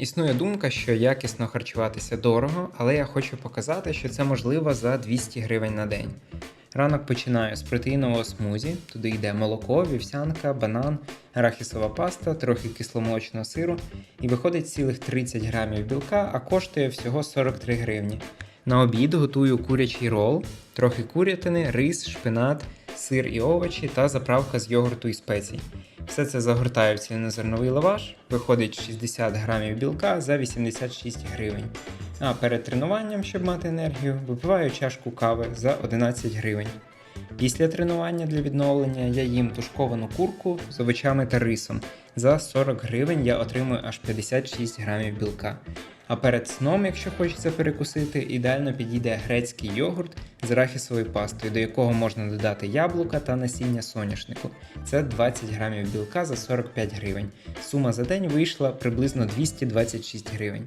Існує думка, що якісно харчуватися дорого, але я хочу показати, що це можливо за 200 гривень на день. Ранок починаю з протеїнового смузі, туди йде молоко, вівсянка, банан, арахісова паста, трохи кисломолочного сиру і виходить цілих 30 грамів білка, а коштує всього 43 гривні. На обід готую курячий рол, трохи курятини, рис, шпинат, сир і овочі та заправка з йогурту і спецій. Все це загортаю в цільнозерновий лаваш, виходить 60 грамів білка за 86 гривень. А перед тренуванням, щоб мати енергію, випиваю чашку кави за 11 гривень. Після тренування для відновлення я їм тушковану курку з овочами та рисом. За 40 гривень я отримую аж 56 грамів білка. А перед сном, якщо хочеться перекусити, ідеально підійде грецький йогурт з арахісовою пастою, до якого можна додати яблука та насіння соняшнику. Це 20 грамів білка за 45 гривень. Сума за день вийшла приблизно 226 гривень.